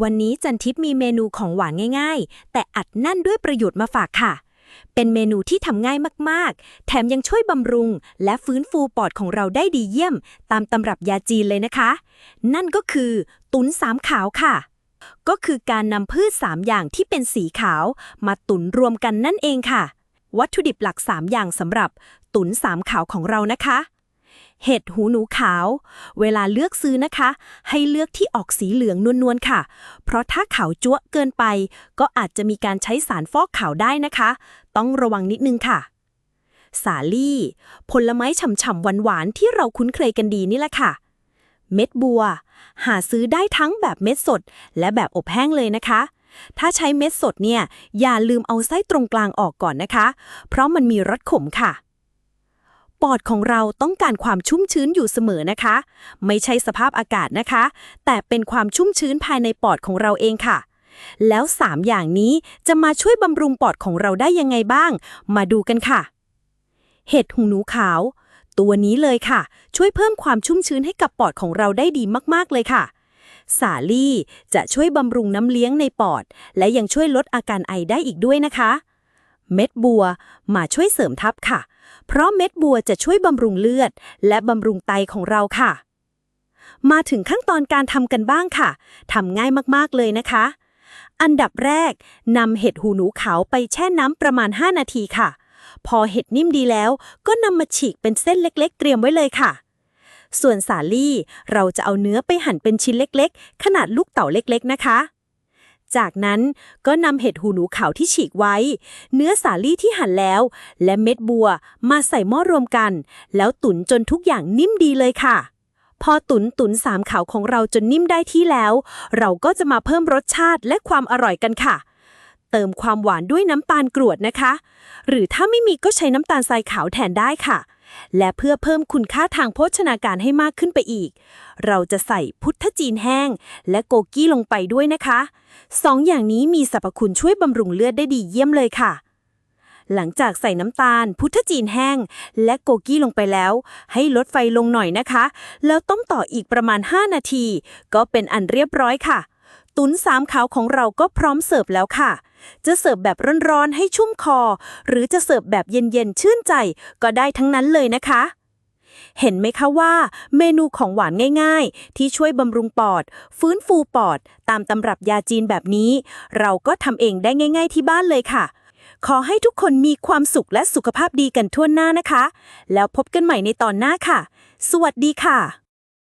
วันนี้จันทิพย์มีเมนูของหวานง่าย ๆ แต่อัดแน่นด้วยประโยชน์มาฝากค่ะ เป็นเมนูที่ทำง่ายมากๆ แถมยังช่วยบำรุง และฟื้นฟูปอดของเราได้ดีเยี่ยม ตามตำรับยาจีนเลยนะคะ นั่นก็คือตุ๋นสามขาวค่ะ ก็คือการนำพืช3อย่างที่เป็นสีขาว มาตุ๋นรวมกันนั่นเองค่ะ วัตถุดิบหลัก3อย่างสำหรับตุ๋นสามขาวของเรานะคะ เห็ดหูหนูขาว เวลาเลือกซื้อนะคะ ให้เลือกที่ออกสีเหลืองนวลๆค่ะ เพราะถ้าขาวจั๊วเกินไป ก็อาจจะมีการใช้สารฟอกขาวได้นะคะ ต้องระวังนิดนึงค่ะ สาลี่ ผลไม้ฉ่ำๆหวานๆที่เราคุ้นเคยกันดีนี่แหละค่ะ เม็ดบัว หาซื้อได้ทั้งแบบเม็ดสด และแบบอบแห้งเลยนะคะถ้าใช้เม็ดสดเนี่ย อย่าลืมเอาไส้ตรงกลางออกก่อนนะคะ เพราะมันมีรสขมค่ะ ปอดของเราต้องการความชุ่มชื้นอยู่เสมอนะคะ ไม่ใช่สภาพอากาศนะคะ แต่เป็นความชุ่มชื้นภายในปอดของเราเองค่ะ แล้ว 3 อย่างนี้จะมาช่วยบำรุงปอดของเราได้ยังไงบ้าง มาดูกันค่ะ เห็ดหูหนูขาว ตัวนี้เลยค่ะ ช่วยเพิ่มความชุ่มชื้นให้กับปอดของเราได้ดีมากๆเลยค่ะสาลี่จะช่วยบำรุงน้ำเลี้ยงในปอด และยังช่วยลดอาการไอได้อีกด้วยนะคะ เม็ดบัวมาช่วยเสริมทับค่ะ เพราะเม็ดบัวจะช่วยบำรุงเลือด และบำรุงไตของเราค่ะ มาถึงขั้นตอนการทำกันบ้างค่ะทำง่ายมากๆเลยนะคะ อันดับแรกนำเห็ดหูหนูขาวไปแช่น้ำประมาณ 5 นาทีค่ะ พอเห็ดนิ่มดีแล้ว ก็นำมาฉีกเป็นเส้นเล็กๆ เตรียมไว้เลยค่ะ ส่วนสาลี่เราจะเอาเนื้อไปหั่นเป็นชิ้นเล็ก ๆ ขนาดลูกเต๋าเล็ก ๆ นะคะ จากนั้นก็นำเห็ดหูหนูขาวที่ฉีกไว้ เนื้อสาลี่ที่หั่นแล้ว และเม็ดบัวมาใส่หม้อรวมกัน แล้วตุ๋นจนทุกอย่างนิ่มดีเลยค่ะ พอตุนตุนสามขาวของเราจนนิ่มได้ที่แล้ว เราก็จะมาเพิ่มรสชาติและความอร่อยกันค่ะ เติมความหวานด้วยน้ำตาลกรวดนะคะ หรือถ้าไม่มีก็ใช้น้ำตาลทรายขาวแทนได้ค่ะ และเพื่อเพิ่มคุณค่าทางโภชนาการให้มากขึ้นไปอีก เราจะใส่พุทธจีนแห้ง และโกกี้ลงไปด้วยนะคะสองอย่างนี้มีสรรพคุณช่วยบำรุงเลือดได้ดีเยี่ยมเลยค่ะ หลังจากใส่น้ำตาล พุทธจีนแห้ง และโกกี้ลงไปแล้ว ให้ลดไฟลงหน่อยนะคะ แล้วต้มต่ออีกประมาณ 5 นาที ก็เป็นอันเรียบร้อยค่ะ ตุ๋นสามขาวของเราก็พร้อมเสิร์ฟแล้วค่ะ จะเสิร์ฟแบบร้อนๆให้ชุ่มคอ หรือจะเสิร์ฟแบบเย็นๆ ชื่นใจ ก็ได้ทั้งนั้นเลยนะคะ เห็นไหมคะว่าเมนูของหวานง่ายๆ ที่ช่วยบำรุงปอด ฟื้นฟูปอด ตามตำรับยาจีนแบบนี้ เราก็ทำเองได้ง่าย ๆ ที่บ้านเลยค่ะ ขอให้ทุกคนมีความสุขและสุขภาพดีกันทั่วหน้านะคะ แล้วพบกันใหม่ในตอนหน้าค่ะ สวัสดีค่ะ